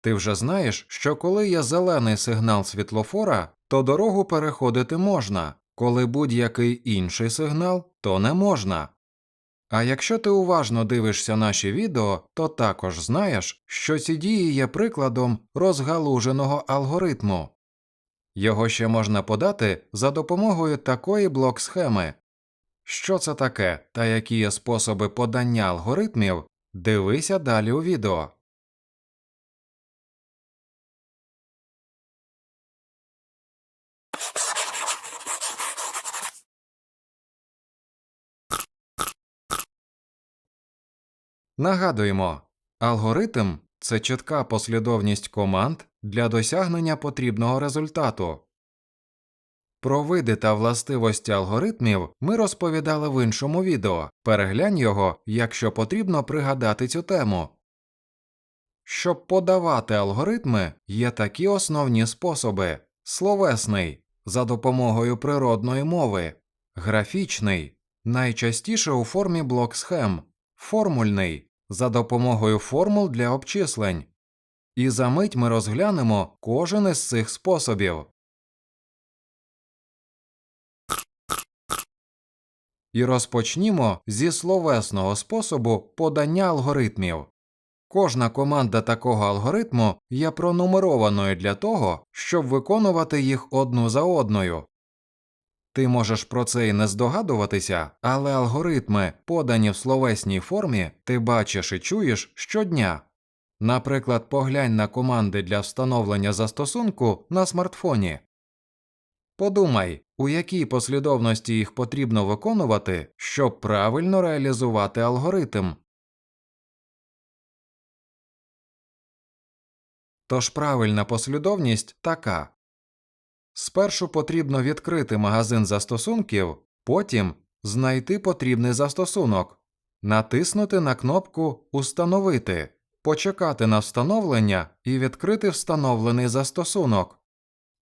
Ти вже знаєш, що коли є зелений сигнал світлофора, то дорогу переходити можна, коли будь-який інший сигнал, то не можна. А якщо ти уважно дивишся наші відео, то також знаєш, що ці дії є прикладом розгалуженого алгоритму. Його ще можна подати за допомогою такої блок-схеми. Що це таке та які є способи подання алгоритмів, дивися далі у відео. Нагадуємо, алгоритм це чітка послідовність команд для досягнення потрібного результату. Про види та властивості алгоритмів ми розповідали в іншому відео. Переглянь його, якщо потрібно пригадати цю тему. Щоб подавати алгоритми, є такі основні способи: словесний за допомогою природної мови, графічний найчастіше у формі блок схем, формульний за допомогою формул для обчислень. І за мить ми розглянемо кожен із цих способів. І розпочнімо зі словесного способу подання алгоритмів. Кожна команда такого алгоритму є пронумерованою для того, щоб виконувати їх одну за одною. Ти можеш про це і не здогадуватися, але алгоритми, подані в словесній формі, ти бачиш і чуєш щодня. Наприклад, поглянь на команди для встановлення застосунку на смартфоні. Подумай, у якій послідовності їх потрібно виконувати, щоб правильно реалізувати алгоритм. Тож правильна послідовність така. Спершу потрібно відкрити магазин застосунків, потім знайти потрібний застосунок, натиснути на кнопку Установити, почекати на встановлення і відкрити встановлений застосунок.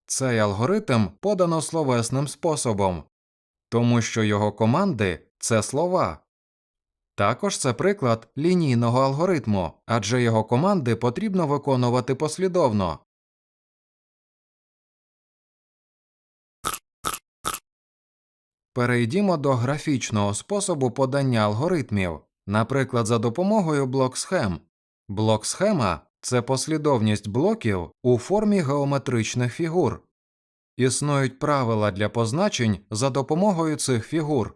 Цей алгоритм подано словесним способом, тому що його команди це слова. Також це приклад лінійного алгоритму, адже його команди потрібно виконувати послідовно. Перейдімо до графічного способу подання алгоритмів, наприклад, за допомогою блок-схем. Блок-схема це послідовність блоків у формі геометричних фігур. Існують правила для позначень за допомогою цих фігур.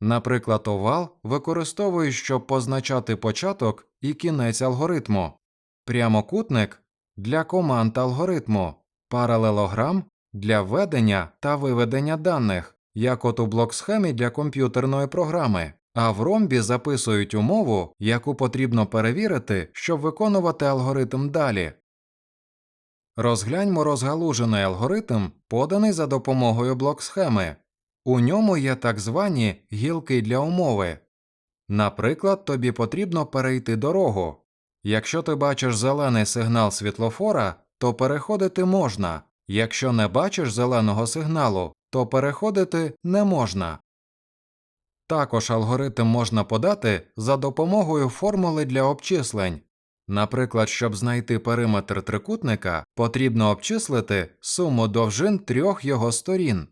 Наприклад, овал використовують, щоб позначати початок і кінець алгоритму, прямокутник для команд алгоритму, паралелограм для введення та виведення даних, як от у блок-схемі для комп'ютерної програми, а в ромбі записують умову, яку потрібно перевірити, щоб виконувати алгоритм далі. Розгляньмо розгалужений алгоритм, поданий за допомогою блок-схеми. У ньому є так звані гілки для умови. Наприклад, тобі потрібно перейти дорогу. Якщо ти бачиш зелений сигнал світлофора, то переходити можна. Якщо не бачиш зеленого сигналу, то переходити не можна. Також алгоритм можна подати за допомогою формули для обчислень. Наприклад, щоб знайти периметр трикутника, потрібно обчислити суму довжин трьох його сторін.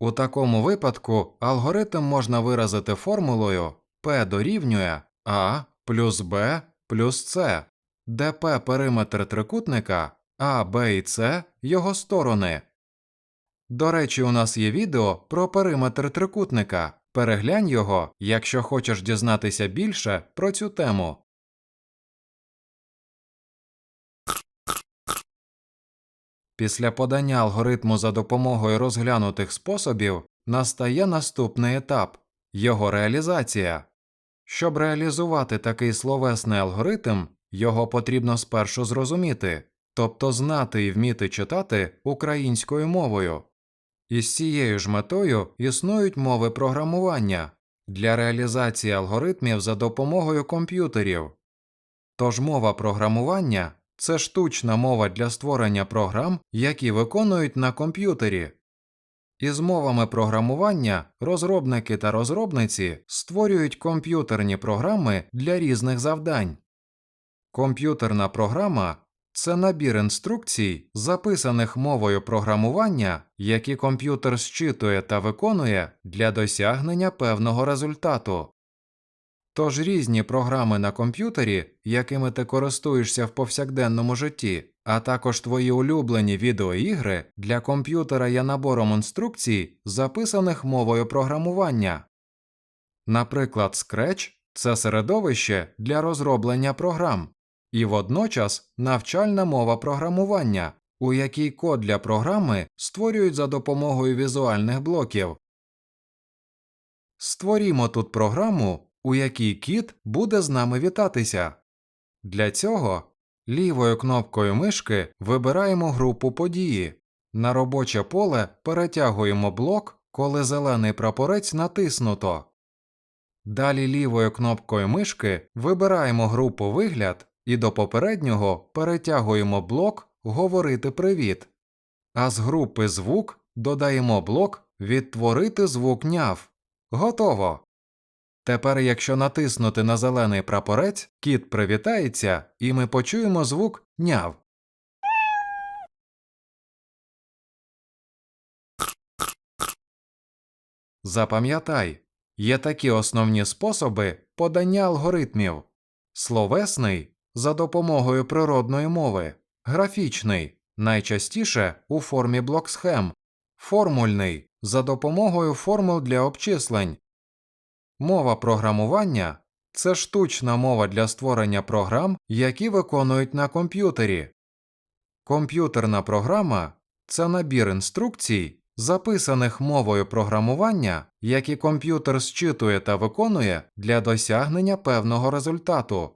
У такому випадку алгоритм можна виразити формулою P дорівнює A плюс B плюс C, де P периметр трикутника, а B і C його сторони. До речі, у нас є відео про периметр трикутника. Переглянь його, якщо хочеш дізнатися більше про цю тему. Після подання алгоритму за допомогою розглянутих способів настає наступний етап його реалізація. Щоб реалізувати такий словесний алгоритм, його потрібно спершу зрозуміти, тобто знати і вміти читати українською мовою. І з цією ж метою існують мови програмування для реалізації алгоритмів за допомогою комп'ютерів. Тож мова програмування це штучна мова для створення програм, які виконують на комп'ютері. Із мовами програмування розробники та розробниці створюють комп'ютерні програми для різних завдань. Комп'ютерна програма це набір інструкцій, записаних мовою програмування, які комп'ютер зчитує та виконує для досягнення певного результату. Тож різні програми на комп'ютері, якими ти користуєшся в повсякденному житті, а також твої улюблені відеоігри для комп'ютера є набором інструкцій, записаних мовою програмування. Наприклад, Scratch – це середовище для розроблення програм, і водночас навчальна мова програмування, у якій код для програми створюють за допомогою візуальних блоків. Створімо тут програму, у якій кіт буде з нами вітатися. Для цього лівою кнопкою мишки вибираємо групу події. На робоче поле перетягуємо блок, коли зелений прапорець натиснуто. Далі лівою кнопкою мишки вибираємо групу вигляд і до попереднього перетягуємо блок Говорити привіт. А з групи звук додаємо блок Відтворити звук няв. Готово. Тепер, якщо натиснути на зелений прапорець, кіт привітається, і ми почуємо звук няв. Запам'ятай, є такі основні способи подання алгоритмів: словесний за допомогою природної мови, графічний найчастіше у формі блок-схем, формульний за допомогою формул для обчислень. Мова програмування це штучна мова для створення програм, які виконують на комп'ютері. Комп'ютерна програма це набір інструкцій, записаних мовою програмування, які комп'ютер зчитує та виконує для досягнення певного результату.